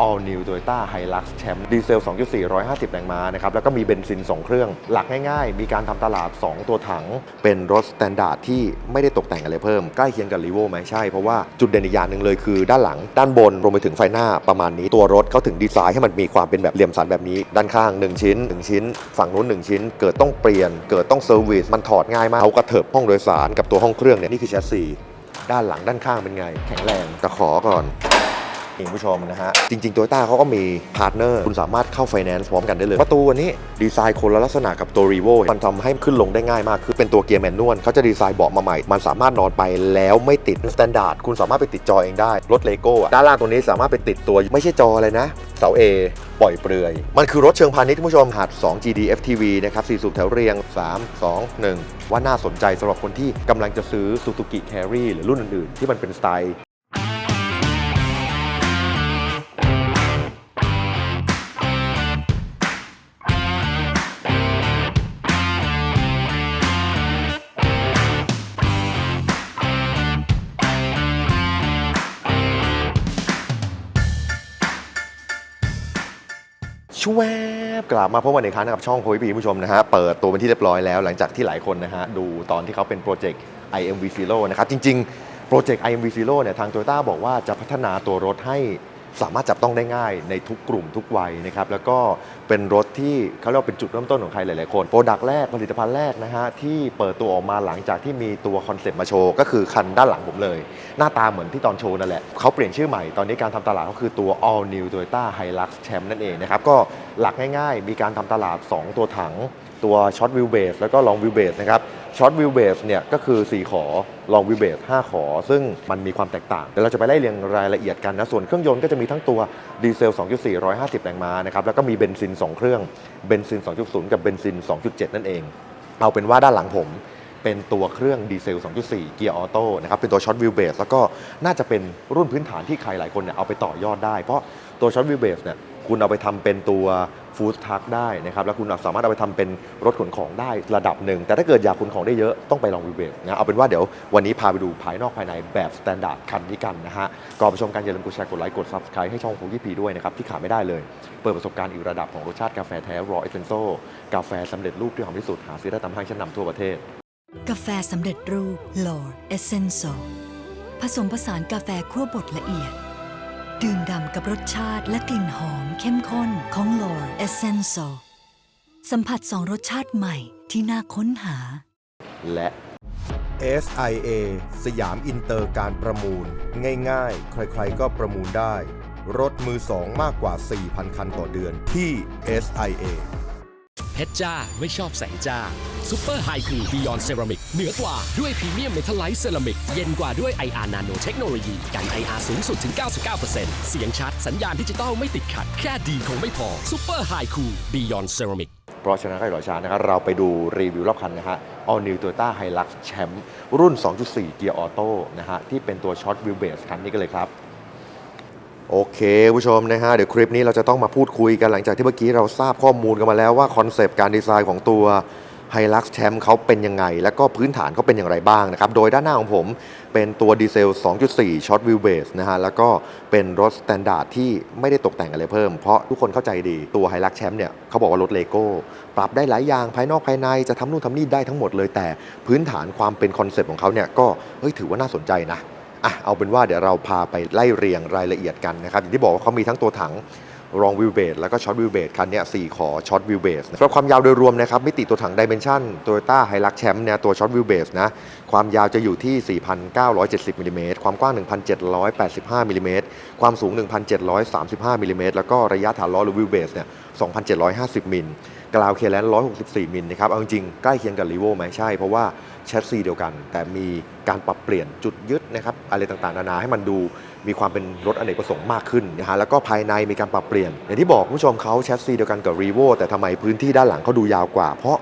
All New Toyota Hilux Champ ดีเซล 2.4 150 แรงม้านะครับ แล้วก็มีเบนซิน 2 เครื่อง หลักง่ายๆ มีการทำตลาด 2 ตัวถัง เป็นรถสแตนดาร์ดที่ไม่ได้ตกแต่งอะไรเพิ่ม ใกล้เคียงกับ r ีโวไหมใช่ เพราะว่าจุดเด่นอีกอย่างหนึ่งเลยคือ ด้านหลัง ด้านบน รวมไปถึงไฟหน้าประมาณนี้ ตัวรถเขาถึงดีไซน์ให้มันมีความเป็นแบบเหลี่ยมสันแบบนี้ ด้านข้าง 1 ชิ้น 1 ชิ้น ฝั่งนู้น 1 ชิ้น เกิดต้องเปลี่ยน เกิดต้องเซอร์วิส มันถอดง่ายมากเขากระเถิบห้องโดยสารกับตัวห้องเครื่องเนี่ย นี่คือแชสซีด้านหลังด้านข้างเป็นไง แข็งแรงตะขอก่อน คุณผู้ชมนะฮะ จริง ๆ โตโยต้าเขาก็มีพาร์ทเนอร์ คุณสามารถเข้าไฟแนนซ์พร้อมกันได้เลย ประตูอันนี้ดีไซน์คนละลักษณะกับตัว r ีโวมันทำให้ขึ้นลงได้ง่ายมาก คือเป็นตัวเกียร์แมนนวลเขาจะดีไซน์เบาะมาใหม่ มันสามารถนอนไปแล้วไม่ติดสแตนดาร์ดคุณสามารถไปติดจอเองได้ รถเลโก้ด้านล่างตรงนี้สามารถไปติดตัวไม่ใช่จออะไรนะเสา A ปล่อยเปลือย มันคือรถเชิงพาณิชย์คุณผู้ชมหัด 2 GD FTV นะครับ4สูบแถวเรียง 3 2 1 ว่าน่าสนใจสำหรับคนที่กำลังจะซื้อ Suzuki Carry หรือรุ่นอื่นๆ ที่มันเป็นสไตล์ ชวบกลับมาพบกันอีกครั้งนะครับช่องโพยปีผู้ชมนะฮะเปิดตัวเป็นที่เรียบร้อยแล้ว หลังจากที่หลายคนนะฮะดูตอนที่เขาเป็นโปรเจกต์ IMV Zero นะครับจริงๆ โปรเจกต์ IMV Zero เนี่ยทาง Toyota บอกว่าจะพัฒนาตัวรถให้ สามารถจับต้องได้ง่ายในทุกกลุ่มทุกวัยนะครับแล้วก็เป็นรถที่เขาเรียกว่าเป็นจุดเริ่มต้นของใครหลายๆคนโปรดักต์แรกผลิตภัณฑ์แรกนะฮะที่เปิดตัวออกมาหลังจากที่มีตัวคอนเซปต์มาโชว์ก็คือคันด้านหลังผมเลย หน้าตาเหมือนที่ตอนโชว์นั่นแหละเขาเปลี่ยนชื่อใหม่ตอนนี้การทำตลาดก็คือตัว All New Toyota Hilux Champ นั่นเองนะครับก็หลักง่ายๆ มีการทำตลาด 2 ตัวถัง ตัว Short Wheelbase แล้วก็ Long Wheelbase นะครับ Short Wheelbase เนี่ยก็คือ 4 ขอ Long Wheelbase 5ขอ ซึ่งมันมีความแตกต่างเดี๋ยวเราจะไปไล่เรียงรายละเอียดกันนะ ส่วนเครื่องยนต์ก็จะมีทั้งตัวดีเซล 2.4 150 แรงม้านะครับ แล้วก็มีเบนซิน 2 เครื่องเบนซิน 2.0 กับเบนซิน 2.7 นั่นเอง เอาเป็นว่าด้านหลังผมเป็นตัวเครื่องดีเซล 2.4 เกียร์ออโต้นะครับ เป็นตัวช็อตวิวเบสแล้วก็น่าจะเป็นรุ่นพื้นฐานที่ใครหลายคนเนี่ยเอาไปต่อยอดได้ เพราะตัวช็อตวิวเบสเนี่ย คุณเอาไปทำเป็นตัวฟู้ดทักได้นะครับ แล้วคุณสามารถเอาไปทำเป็นรถขนของได้ระดับหนึ่ง แต่ถ้าเกิดอยากขนของได้เยอะต้องไปลองวิเบสนะเอาเป็นว่าเดี๋ยววันนี้พาไปดูภายนอกภายในแบบสแตนดาร์ดคันนี้กันนะฮะก่อนไปชมกันอย่าลืมกดแชร์กดไลค์กด subscribe ให้ช่องของยี่พีด้วยนะครับ ที่ขาดไม่ได้เลย เปิดประสบการณ์อีกระดับของรสชาติกาแฟแท้รอเอเซนโซกาแฟสำเร็จรูปที่หอมที่สุดหาซื้อได้ตามห้างชั้นนำทั่วประเทศ กาแฟสำเร็จรูป Lord Essential ผสมผสานกาแฟคั่วบดละเอียด ดื่มด่ำกับรสชาติและกลิ่นหอมเข้มข้นของ Lord Essential สัมผัสสองรสชาติใหม่ที่น่าค้นหา และ SIA สยามอินเตอร์การประมูล ง่ายๆ ใครๆก็ประมูลได้ รถมือสองมากกว่า 4,000 คันต่อเดือนที่ SIA เพชรจ้าไม่ชอบแสงจ้าซูเปอร์ไฮคูบิยอนเซรามิกเหนือกว่าด้วยพรีเมียมเมทัลไลท์เซรามิกเย็นกว่าด้วย IR Nano เทคโนโลยีกัน IR สูงสุดถึง 99%เสียงชัดสัญญาณดิจิตอลไม่ติดขัด แค่ดีคงไม่พอซูเปอร์ไฮคูบิยอนเซรามิกเพราะฉะนั้นใครรอช้านะครับเราไปดูรีวิวรอบคันนะฮะ All New Toyota Hilux Champ รุ่น 2.4 เกียร์ออโต้นะฮะที่เป็นตัว Short Wheelbase คันนี้กันเลยครับ โอเคผู้ชมนะฮะเดี๋ยวคลิปนี้เราจะต้องมาพูดคุยกันหลังจากที่เมื่อกี้เราทราบข้อมูลกันมาแล้วว่าคอนเซปต์การดีไซน์ของตัว Hilux Champ เขาเป็นยังไง แล้วก็พื้นฐานเขาเป็นอย่างไรบ้างนะครับ โดยด้านหน้าของผมเป็นตัวดีเซล 2.4 Short Wheelbase นะฮะ แล้วก็เป็นรถสแตนดาร์ดที่ไม่ได้ตกแต่งอะไรเพิ่ม เพราะทุกคนเข้าใจดีตัว Hilux Champ เนี่ยเขาบอกว่ารถเลโก้ปรับได้หลายอย่างภายนอกภายในจะทำนู่นทำนี่ได้ทั้งหมดเลยแต่พื้นฐานความเป็นคอนเซปต์ของเขาเนี่ยก็เฮ้ยถือว่าน่าสนใจนะ อะเอาเป็นว่าเดี๋ยวเราพาไปไล่เรียงรายละเอียดกันนะครับอย่างที่บอกว่าเขามีทั้งตัวถังรองวิวเบสแล้วก็ช็อตวิวเบสคันนี้สี่ขอช็อตวิวเบสสำหรับความยาวโดยรวมนะครับมิติตัวถังดิเมนชันโตโยต้าไฮลักแชมป์เนี่ยตัวช็อตวิวเบสนะความยาวจะอยู่ที่ 4,970มิลลิเมตรความกว้าง 1,785มิลลิเมตรความสูง 1,735มิลลิเมตรแล้วก็ระยะฐานล้อหรือวิวเบสเนี่ย2,750 มิลกราวเคแลน164 มิลนะครับ เอาจริงๆใกล้เคียงกับ r ีโวไหมใช่ เพราะว่าแชสซีเดียวกัน แต่มีการปรับเปลี่ยนจุดยึดนะครับอะไรต่างๆ นานาให้มันดูมีความเป็นรถอเนกประสงค์มากขึ้นนะฮะแล้วก็ภายในมีการปรับเปลี่ยน อย่างที่บอกคุณผู้ชมเขาแชสซีเดียวกันกับ r ีโวแต่ทำไมพื้นที่ด้านหลังเขาดูยาวกว่า เพราะ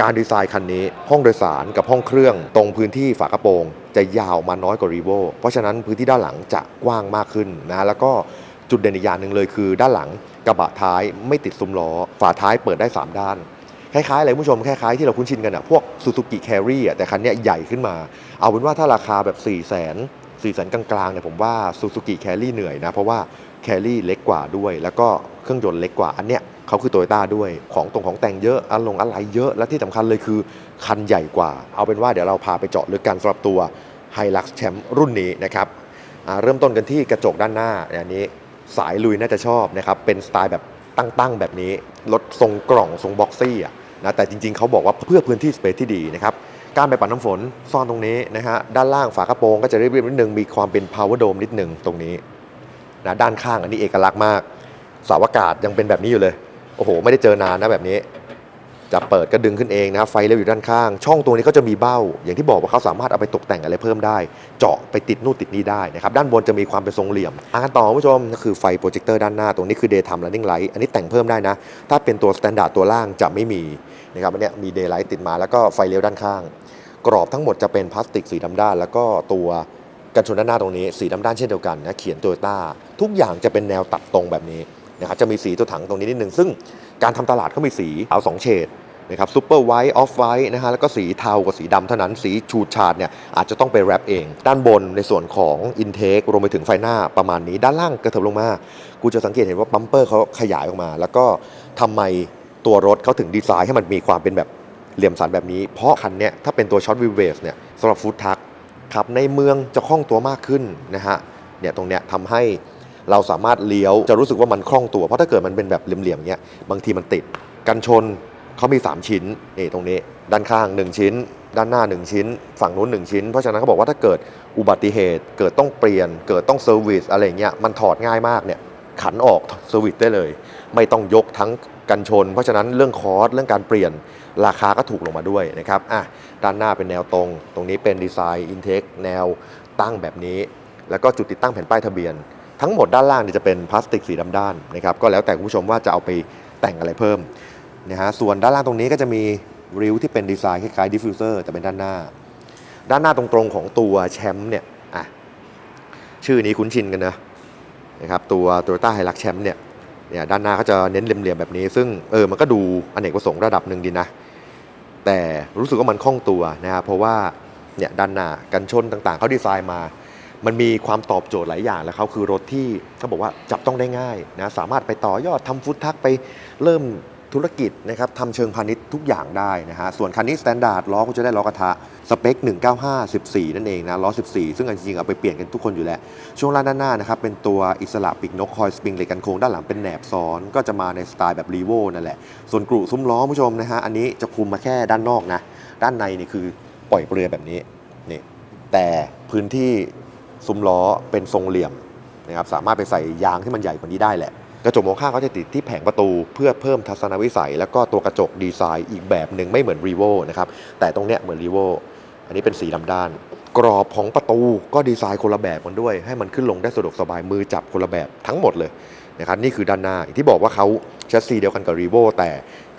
การดีไซน์คันนี้ห้องโดยสารกับห้องเครื่อง ตรงพื้นที่ฝากระโปรง จะยาวมาน้อยกว่า r ีโวเพราะฉะนั้นพื้นที่ด้านหลังจะกว้างมากขึ้นนะแล้วก็ จุดเด่นอีกอย่างหนึ่งเลยคือ ด้านหลังกระบะท้ายไม่ติดซุ้มล้อ ฝาท้ายเปิดได้ 3 ด้าน คล้ายๆอะไรคุณผู้ชมคล้ายๆที่เราคุ้นชินกันอะพวก Suzuki Carry อะแต่คันนี้ใหญ่ขึ้นมา เอาเป็นว่าถ้าราคาแบบ4 0 0 0 0 0สีสันกลางๆเนี่ยผมว่าซูซูกิแครี่เหนื่อยนะ เพราะว่าแครี่เล็กกว่าด้วย แล้วก็เครื่องยนต์เล็กกว่าอันเนี้ยเขาคือโตโยต้าด้วยของตรงของแต่งเยอะอะลงอะไรเยอะและที่สำคัญเลยคือ คันใหญ่กว่า เอาเป็นว่าเดี๋ยวเราพาไปเจาะลึกกันสำหรับตัว Hilux แชมป์รุ่นนี้นะครับเริ่มต้นกันที่กระจกด้านหน้าอันนี้ สายลุยน่าจะชอบนะครับ เป็นสไตล์แบบตั้งๆ แบบนี้รถทรงกล่องทรงบ็อกซี่อะนะแต่จริงๆ เขาบอกว่าเพื่อพื้นที่สเปซที่ดีนะครับ การไปปัดน้ำฝนซ่อนตรงนี้นะฮะด้านล่างฝากระโปรงก็จะเรียบๆนิดนึง มีความเป็น power dome นิดนึงตรงนี้นะด้านข้างอันนี้เอกลักษณ์มากสาอากาศยังเป็นแบบนี้อยู่เลย โอ้โห ไม่ได้เจอนานนะแบบนี้ จะเปิดก็ดึงขึ้นเองนะครับไฟเลี้ยวอยู่ด้านข้าง ช่องตรงนี้ก็จะมีเบ้า อย่างที่บอกว่าเขาสามารถเอาไปตกแต่งอะไรเพิ่มได้ เจาะไปติดนู่นติดนี่ได้นะครับด้านบนจะมีความเป็นทรงเหลี่ยมอันต่อคุณผู้ชมก็คือไฟโปรเจคเตอร์ด้านหน้าตรงนี้คือ daytime running light อันนี้แต่งเพิ่มได้นะ ถ้าเป็นตัว standard ตัวล่างจะไม่มีนะครับอันนี้มี daylight ติดมาแล้วก็ไฟเลี้ยวด้านข้าง กรอบทั้งหมดจะเป็นพลาสติกสีดำด้าน แล้วก็ตัวกันชนด้านหน้าตรงนี้สีดำด้านเช่นเดียวกันนะเขียนโตโยต้าทุกอย่างจะเป็นแนวตัดตรงแบบนี้นะครับจะมีสีตัวถังตรงนี้นิดนึงซึ่ง การทำตลาดเขามีสีขาวสองเฉดนะครับซูเปอร์ไวท์ออฟไวท์นะฮะแล้วก็สีเทากับสีดำเท่านั้นสีฉูดฉาดเนี่ยอาจจะต้องไปแรปเอง ด้านบนในส่วนของอินเทครวมไปถึงไฟหน้าประมาณนี้ ด้านล่างกระเถิบลงมา กูจะสังเกตเห็นว่าบัมเปอร์เขาขยายออกมา แล้วก็ทำไมตัวรถเขาถึงดีไซน์ให้มันมีความเป็นแบบเหลี่ยมสันแบบนี้ เพราะคันเนี้ยถ้าเป็นตัวช็อตวิวเวสเนี่ยสำหรับฟู้ดทักขับในเมืองจะคล่องตัวมากขึ้นนะฮะเนี่ยตรงเนี้ยทำให้ เราสามารถเลี้ยวจะรู้สึกว่ามันคล่องตัว เพราะถ้าเกิดมันเป็นแบบเหลี่ยมๆเงี้ยบางทีมันติดกันชนเขามี 3 ชิ้นนี่ตรงนี้ ด้านข้าง 1 ชิ้น ด้านหน้า 1 ชิ้น ฝั่งนู้น 1 ชิ้น เพราะฉะนั้นเขาบอกว่าถ้าเกิดอุบัติเหตุ เกิดต้องเปลี่ยน เกิดต้องเซอร์วิสอะไรเงี้ยมันถอดง่ายมากเนี่ยขันออกเซอร์วิสได้เลย ไม่ต้องยกทั้งกันชน เพราะฉะนั้นเรื่องคอสเรื่องการเปลี่ยนราคาก็ถูกลงมาด้วยนะครับอะด้านหน้าเป็นแนวตรง ตรงนี้เป็นดีไซน์อินเทคแนวตั้งแบบนี้ แล้วก็จุดติดตั้งแผ่นป้ายทะเบียน ทั้งหมดด้านล่างเนี่ยจะเป็นพลาสติกสีดำด้านนะครับก็แล้วแต่คุณผู้ชมว่าจะเอาไปแต่งอะไรเพิ่มนะฮะส่วนด้านล่างตรงนี้ก็จะมีริ้วที่เป็นดีไซน์คล้ายๆดิฟฟิวเซอร์แต่เป็นด้านหน้า ด้านหน้าตรงๆของตัวแชมป์เนี่ยอะชื่อนี้คุ้นชินกันนะนะครับตัวตัวต้าไฮรักแชมป์เนี่ยเนี่ยด้านหน้าก็จะเน้นเหลี่ยมๆแบบนี้ ซึ่งเออมันก็ดูอเนกประสงค์ระดับหนึ่งดีนะ แต่รู้สึกว่ามันคล่องตัวนะครับเพราะว่าเนี่ยด้านหน้ากันชนต่างๆเขาดีไซน์มา มันมีความตอบโจทย์หลายอย่างแล้วเขาคือรถที่เขาบอกว่าจับต้องได้ง่ายนะสามารถไปต่อยอดทำฟุตทักไปเริ่มธุรกิจนะครับทำเชิงพาณิชย์ทุกอย่างได้นะฮะส่วนคันนี้สแตนดาร์ดล้อก็จะได้ล้อกระทะสเปค 195 14 นั่นเองนะล้อ 14 ซึ่งจริงๆเอาไปเปลี่ยนกันทุกคนอยู่แล้ว ช่วงล่างด้านหน้านะครับเป็นตัวอิสระปีกนกคอยสปริงเหล็กกันโค้งด้านหลังเป็นแหนบซ้อนก็จะมาในสไตล์แบบรีโวนั่นแหละ ส่วนกรุซุ้มล้อคุณผู้ชมนะฮะอันนี้จะคุมมาแค่ด้านนอกนะด้านในนี่คือปล่อยเปลือยแบบนี้นี่แต่พื้นที่ ซุ้มล้อเป็นทรงเหลี่ยมนะครับสามารถไปใส่ยางที่มันใหญ่กว่านี้ได้แหละ กระจกมองข้างเขาจะติดที่แผงประตู เพื่อเพิ่มทัศนวิสัย แล้วก็ตัวกระจกดีไซน์อีกแบบหนึ่งไม่เหมือนรีโวนะครับแต่ตรงเนี้ยเหมือนรีโวอันนี้เป็นสีดำด้าน กรอบของประตูก็ดีไซน์คนละแบบกันด้วย ให้มันขึ้นลงได้สะดวกสบายมือจับคนละแบบทั้งหมดเลยนะครับนี่คือด้านหน้าอย่างที่บอกว่าเขาแชสซีเดียวกันกับรีโวแต่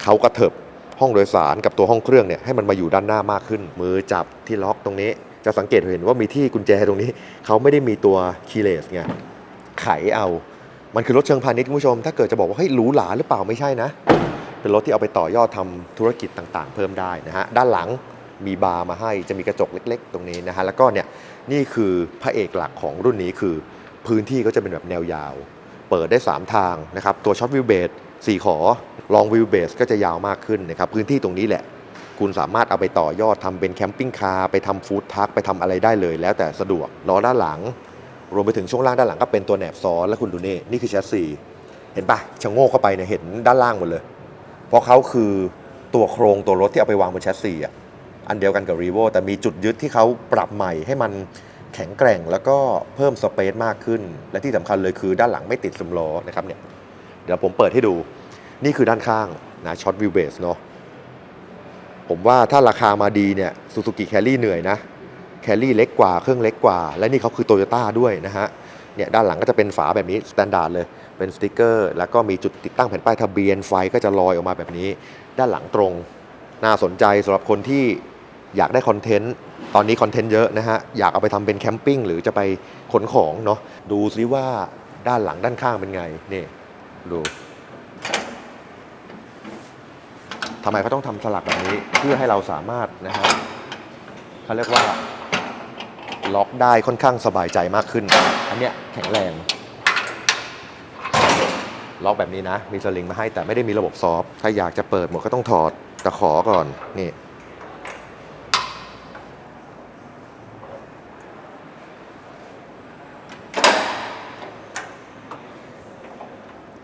เขากระเถิบห้องโดยสารกับตัวห้องเครื่องเนี่ยให้มันมาอยู่ด้านหน้ามากขึ้น มือจับที่ล็อกตรงนี้ จะสังเกตเห็นว่ามีที่กุญแจตรงนี้ เขาไม่ได้มีตัวคีย์เลสไงไขเอา มันคือรถเชิงพาณิชย์คุณผู้ชม ถ้าเกิดจะบอกว่าเฮ้ยหรูหราหรือเปล่าไม่ใช่นะ เป็นรถที่เอาไปต่อยอดทำธุรกิจต่างๆ เพิ่มได้นะฮะด้านหลังมีบาร์มาให้จะมีกระจกเล็ก ๆ ตรงนี้นะฮะแล้วก็เนี่ยนี่คือพระเอกหลักของรุ่นนี้คือ พื้นที่ก็จะเป็นแบบแนวยาว เปิดได้ 3 ทางนะครับตัวช็อตวิวเบส4ขอลองวิวเบสก็จะยาวมากขึ้นนะครับพื้นที่ตรงนี้แหละ คุณสามารถเอาไปต่อยอดทำเป็นแคมปิ้งคาร์ไปทำฟู้ดทักไปทำอะไรได้เลย แล้วแต่สะดวกล้อด้านหลัง รวมไปถึงช่วงล่างด้านหลังก็เป็นตัวแหนบซ้อนและคุณดูนี่นี่คือแชสซีเห็นปะชะโงกเข้าไปเนี่ยเห็นด้านล่างหมดเลย เพราะเขาคือตัวโครงตัวรถที่เอาไปวางบนแชสซีอะอันเดียวกันกับ r ีโวแต่มีจุดยึดที่เขาปรับใหม่ให้มันแข็งแกร่งแล้วก็เพิ่มสเปซมากขึ้น และที่สำคัญเลยคือด้านหลังไม่ติดซุมล้อนะครับเนี่ยเดี๋ยวผมเปิดให้ดู นี่คือด้านข้างนะช็อตวิวเบสเนาะ ผมว่าถ้าราคามาดีเนี่ยซูซูกิแคลรี่เหนื่อยนะแคลรี่เล็กกว่าเครื่องเล็กกว่า และนี่เขาคือโตโยต้าด้วยนะฮะเนี่ยด้านหลังก็จะเป็นฝาแบบนี้สแตนดาร์ดเลยเป็นสติกเกอร์ แล้วก็มีจุดติดตั้งแผ่นป้ายทะเบียนไฟก็จะลอยออกมาแบบนี้ ด้านหลังตรง น่าสนใจสำหรับคนที่อยากได้คอนเทนต์ตอนนี้คอนเทนต์เยอะนะฮะอยากเอาไปทำเป็นแคมปิ้งหรือจะไปขนของเนาะดูซิว่าด้านหลังด้านข้างเป็นไงนี่ดู ทำไมเขาต้องทำสลักแบบนี้เพื่อให้เราสามารถนะฮะเขาเรียกว่าล็อกได้ค่อนข้างสบายใจมากขึ้น อันเนี้ยแข็งแรง ล็อกแบบนี้นะ มีสลิงมาให้แต่ไม่ได้มีระบบซอฟถ้าอยากจะเปิดหมดก็ต้องถอดตะขอก่อนนี่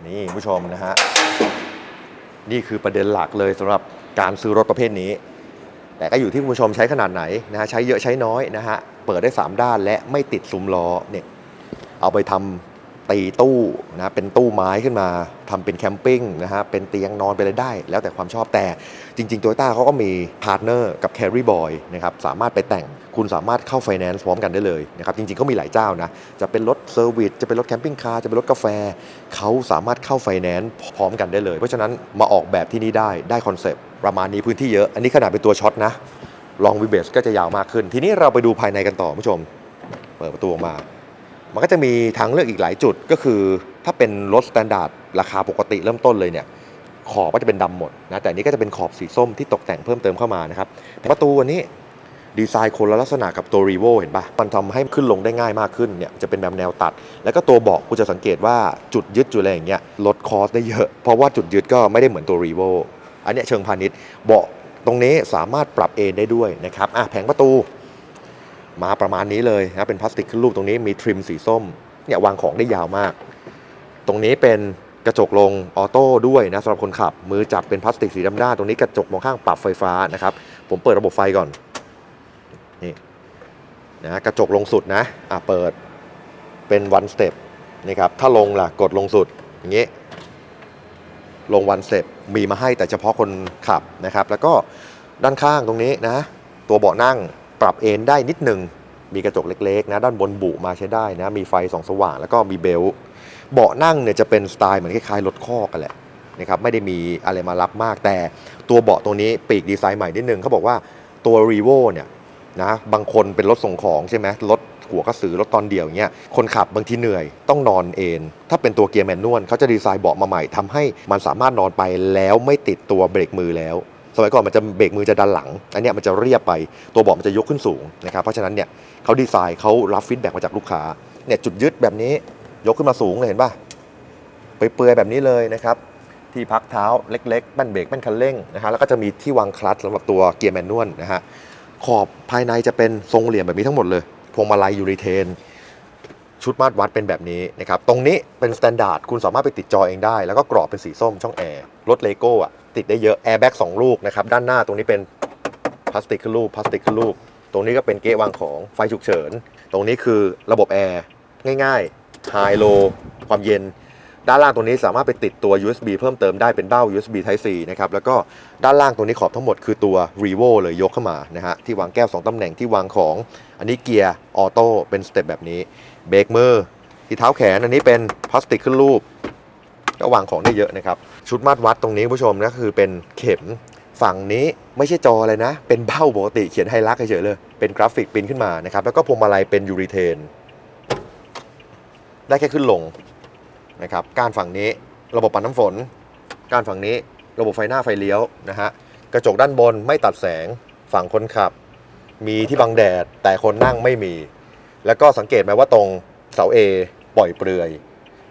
นี่ผู้ชมนะฮะ นี่คือประเด็นหลักเลยสำหรับการซื้อรถประเภทนี้ แต่ก็อยู่ที่คุณผู้ชมใช้ขนาดไหนนะฮะใช้เยอะใช้น้อยนะฮะเปิดได้ 3 ด้านและไม่ติดซุ้มล้อเนี่ยเอาไปทำ ตีตู้นะเป็นตู้ไม้ขึ้นมาทำเป็นแคมปิ้งนะฮะเป็นเตียงนอนไปเลยได้ แล้วแต่ความชอบแต่จริงๆ t o y ต้าเขาก็มีพาร์ทเนอร์กับ Carry Boy นะครับสามารถไปแต่งคุณสามารถเข้าไฟแนนซ์พร้อมกันได้เลยนะครับจริงๆเขามีหลายเจ้านะจะเป็นรถเซอร์วิสจะเป็นรถแคมปิ้งคาร์จะเป็นรถกาแฟเขาสามารถเข้าไฟแนนซ์พร้อมกันได้เลย เพราะฉะนั้นมาออกแบบที่นี่ได้ได้คอนเซปต์ประมาณนี้พื้นที่เยอะ อันนี้ขนาดเป็นตัวช็อตนะลองวีเบสก็จะยาวมากขึ้น ทีนี้เราไปดูภายในกันต่อผู้ชม เปิดประตูออกมา มันก็จะมีทางเลือกอีกหลายจุดก็คือ ถ้าเป็นรถสแตนดาร์ดราคาปกติเริ่มต้นเลยเนี่ยขอบก็จะเป็นดำหมดนะแต่นี้ก็จะเป็นขอบสีส้มที่ตกแต่งเพิ่มเติมเข้ามานะครับประตูอันนี้ดีไซน์คนละลักษณะกับตัว r ีโวเห็นปะมันทำให้ขึ้นลงได้ง่ายมากขึ้นเนี่ยจะเป็นแบบแนวตัด แล้วก็ตัวเบาะคุณจะสังเกตว่าจุดยึดจุดอะไรอย่างเงี้ยลดคอสได้เยอะ เพราะว่าจุดยึดก็ไม่ได้เหมือนตัว r ีโวอันนี้เชิงพาณิชย์เบาะตรงนี้สามารถปรับเอนได้ด้วยนะครับอะแผงประตู มาประมาณนี้เลยนะเป็นพลาสติกขึ้นรูปตรงนี้มีทริมสีส้มเนี่ยวางของได้ยาวมาก ตรงนี้เป็นกระจกลงออโต้ด้วยนะสำหรับคนขับ มือจับเป็นพลาสติกสีดำด้านตรงนี้กระจกมองข้างปรับไฟฟ้านะครับ ผมเปิดระบบไฟก่อนนี่นะกระจกลงสุดนะอะเปิดเป็นวันสเต็ปนี่ครับถ้าลงล่ะกดลงสุดอย่างนี้ลงวันสเต็ปมีมาให้แต่เฉพาะคนขับนะครับ แล้วก็ด้านข้างตรงนี้นะ ตัวเบาะนั่ง ปรับเอนได้นิดหนึ่งมีกระจกเล็กๆนะด้านบนบุมาใช้ได้นะ มีไฟสองสว่างแล้วก็มีเบลต์เบาะนั่งเนี่ยจะเป็นสไตล์เหมือนคล้ายๆรถคอกกันแหละนะครับไม่ได้มีอะไรมารับมากแต่ตัวเบาะตัวนี้ปีกดีไซน์ใหม่นิดนึงเขาบอกว่าตัว r ีโวเนี่ยนะบางคนเป็นรถส่งของใช่ไหมรถหัวกระสือรถตอนเดียวอย่างเงี้ยคนขับบางทีเหนื่อยต้องนอนเอนถ้าเป็นตัวเกียร์แมนนวลเขาจะดีไซน์เบาะมาใหม่ทำให้มันสามารถนอนไปแล้วไม่ติดตัวเบรกมือแล้ว สมัยก่อนมันจะเบรกมือจะดันหลัง อันนี้มันจะเรียบไป ตัวเบาะมันจะยกขึ้นสูงนะครับ เพราะฉะนั้นเนี่ยเขาดีไซน์เขารับฟีดแบ็กมาจากลูกค้า เนี่ยจุดยึดแบบนี้ยกขึ้นมาสูงเลยเห็นป่ะไปเปลือยๆแบบนี้เลยนะครับ ที่พักเท้าเล็กๆแป้นเบรกแป้นคันเร่งนะฮะ แล้วก็จะมีที่วางคลัตช์สำหรับตัวเกียร์แมนนวลนะฮะ ขอบภายในจะเป็นทรงเหลี่ยมแบบนี้ทั้งหมดเลย พวงมาลัยยูริเทน ชุดมาตรวัดเป็นแบบนี้นะครับ ตรงนี้เป็นสแตนดาร์ด คุณสามารถไปติดจอเองได้ แล้วก็กรอบเป็นสีส้มช่องแอร์ รถเลโก้อะ ติดได้เยอะแอร์แบ็กสองลูกนะครับด้านหน้าตรงนี้เป็นพลาสติกขึ้นลูกพลาสติกขึ้นลูกตรงนี้ก็เป็นเกะวางของไฟฉุกเฉิน ตรงนี้คือระบบแอร์ง่ายๆ High Low ความเย็น ด้านล่างตรงนี้สามารถไปติดตัว USB เพิ่มเติมได้เป็นเบ้า USB Type C นะครับ แล้วก็ด้านล่างตรงนี้ขอบทั้งหมดคือตัว r e v o เลยยกเข้ามานะฮะ ที่วางแก้ว 2 ตำแหน่งที่วางของ อันนี้เกียร์ออโต้เป็นสเต็ปแบบนี้ เบรกมือที่เท้าแขนอันนี้เป็นพลาสติกขึ้นรูป ก็วางของได้เยอะนะครับ ชุดมาตรวัดตรงนี้ผู้ชมก็คือเป็นเข็มฝั่งนี้ไม่ใช่จออะไรนะ เป็นเบ้าปกติเขียนไฮลักเฉยเลย เป็นกราฟิกปิ้นขึ้นมานะครับ แล้วก็พวงมาลัยเป็นยูริเทน ได้แค่ขึ้นลงนะครับ การฝั่งนี้ระบบปัดน้ำฝน การฝั่งนี้ระบบไฟหน้าไฟเลี้ยวนะฮะ กระจกด้านบนไม่ตัดแสง ฝั่งคนขับ มีที่บังแดด แต่คนนั่งไม่มี แล้วก็สังเกตไหมว่าตรงเสา A ปล่อยเปลือย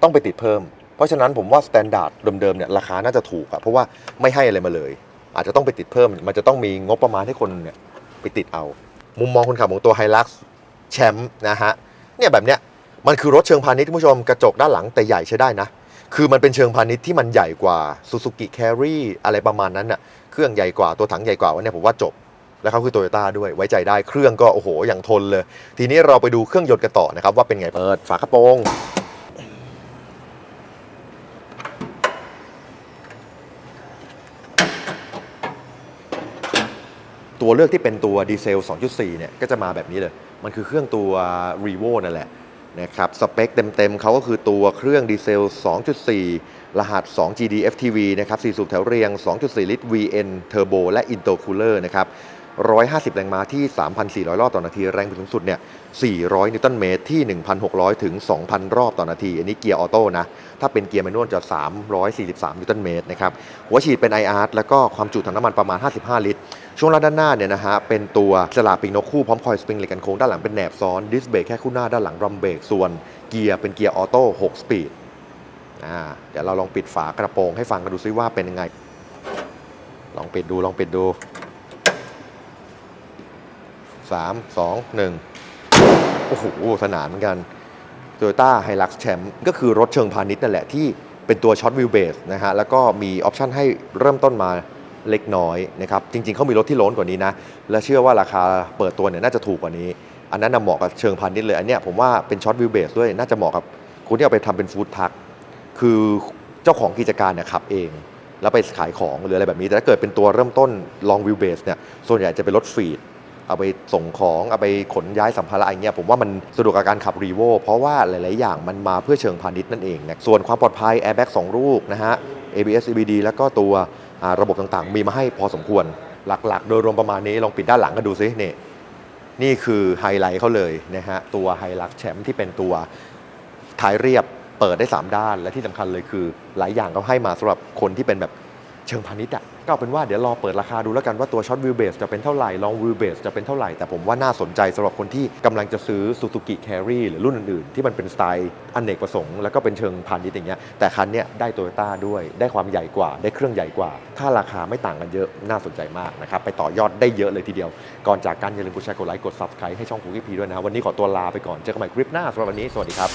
ต้องไปติดเพิ่ม เพราะฉะนั้นผมว่าสแตนดาร์ดเดิมๆเนี่ยราคาน่าจะถูกอะเพราะว่าไม่ให้อะไรมาเลย อาจจะต้องไปติดเพิ่ม มันจะต้องมีงบประมาณให้คนเนี่ยไปติดเอา มุมมองคนขับของตัว h i l u x แชมป์นะฮะเนี่ยแบบเนี้ยมันคือรถเชิงพาณิชย์คุณผู้ชมกระจกด้านหลังแต่ใหญ่ใช้ได้นะ คือมันเป็นเชิงพาณิชย์ที่มันใหญ่กว่า Suzuki Carry อะไรประมาณนั้นน่ะเครื่องใหญ่กว่าตัวถังใหญ่กว่าวันนี้ผมว่าจบ แล้วเขาคือโตโยต้าด้วยไว้ใจได้เครื่องก็โอ้โหอย่างทนเลย ทีนี้เราไปดูเครื่องยนต์กันต่อนะครับว่าเป็นไงเปิดฝากระโปรง ตัวเลือกที่เป็นตัวดีเซล 2.4 เนี่ยก็จะมาแบบนี้เลย มันคือเครื่องตัว r e v o นั่นแหละนะครับสเปคเต็มๆเขาก็คือตัวเครื่องดีเซล 2.4 รหัส 2 GD FTV นะครับ4สูบแถวเรียง 2.4 ลิตร VN Turbo และ Intercooler นะครับ 150 แรงม้าที่ 3,400 รอบต่อนาที แรงบิดสูงสุดเนี่ย 400 นิวตันเมตรที่ 1,600 ถึง 2,000 รอบต่อนาที อันนี้เกียร์ออโต้นะ ถ้าเป็นเกียร์แมนนวลจะ 343 นิวตันเมตรนะครับ หัวฉีดเป็น IR แล้วก็ความจุถังน้ำมันประมาณ 55 ลิตร ช่วงล่างด้านหน้าเนี่ยนะฮะ เป็นตัวสลาปิงนกคู่พร้อมคอยสปริงเหล็กกันโค้งด้านหลังเป็นแหนบซ้อน ดิสเบรกแค่คู่หน้าด้านหลังรัมเบรก ส่วนเกียร์เป็นเกียร์ออโต้6สปีดอ่าเดี๋ยวเราลองปิดฝากระโปรงให้ฟังกันดูซิว่าเป็นยังไง ลองปิดดูลองปิดดู สามสองหนึ่งโอ้โหสนานเหมือนกัน Toyota Hilux Champ ก็คือรถเชิงพาณิชย์นั่นแหละที่เป็นตัวช็อตวิวเบสนะฮะแล้วก็มีออปชันให้เริ่มต้นมาเล็กน้อยนะครับจริงๆเขามีรถที่ล้นกว่านี้นะ และเชื่อว่าราคาเปิดตัวเนี่ยน่าจะถูกกว่านี้ อันนั้นเหมาะกับเชิงพาณิชย์เลย อันเนี้ยผมว่าเป็นช็อตวิวเบสด้วยน่าจะเหมาะกับคุณที่เอาไปทำเป็นฟู้ดทักคือเจ้าของกิจการเนี่ยขับเอง แล้วไปขายของหรืออะไรแบบนี้ แต่ถ้าเกิดเป็นตัวเริ่มต้น long wheel base เนี่ยส่วนใหญ่จะเป็นรถฟีด เอาไปส่งของเอาไปขนย้ายสัมภาระอย่างเงี้ยผมว่ามันสะดวกกับการขับรีโวเพราะว่าหลาย ๆ อย่างมันมาเพื่อเชิงพาณิชย์นั่นเองนะส่วนความปลอดภัย airbag 2ลูกนะฮะ ABS EBD แล้วก็ตัวระบบต่าง ๆ มีมาให้พอสมควร หลัก ๆ โดยรวมประมาณนี้ลองปิดด้านหลังกันดูซินี่นี่คือไฮไลท์เขาเลยนะฮะตัวไฮลักแชมป์ที่เป็นตัวท้ายเรียบเปิดได้ 3 ด้าน และที่สำคัญเลยคือ หลายอย่างเขาให้มาสำหรับคนที่เป็นแบบเชิงพาณิชย์อะ ก็เอาเป็นว่าเดี๋ยวรอเปิดราคาดูแล้วกันว่าตัวช็อตวิวเบสจะเป็นเท่าไหร่ลองวิวเบสจะเป็นเท่าไหร่ แต่ผมว่าน่าสนใจสำหรับคนที่กำลังจะซื้อ Suzuki Carry หรือรุ่นอื่นๆ ที่มันเป็นสไตล์อเนกประสงค์ แล้วก็เป็นเชิงพาณิชย์อย่างเงี้ยแต่คันเนี้ยได้โตโยต้าด้วย ได้ความใหญ่กว่า ได้เครื่องใหญ่กว่า ถ้าราคาไม่ต่างกันเยอะน่าสนใจมากนะครับไปต่อยอดได้เยอะเลยทีเดียว ก่อนจากกันอย่าลืมกดแชร์กดไลค์กด Subscribe ให้ช่องคุกกี้พีด้วยนะวันนี้ขอตัวลาไปก่อนเจอกันใหม่คลิปหน้าสำหรับวันนี้สวัสดีครับ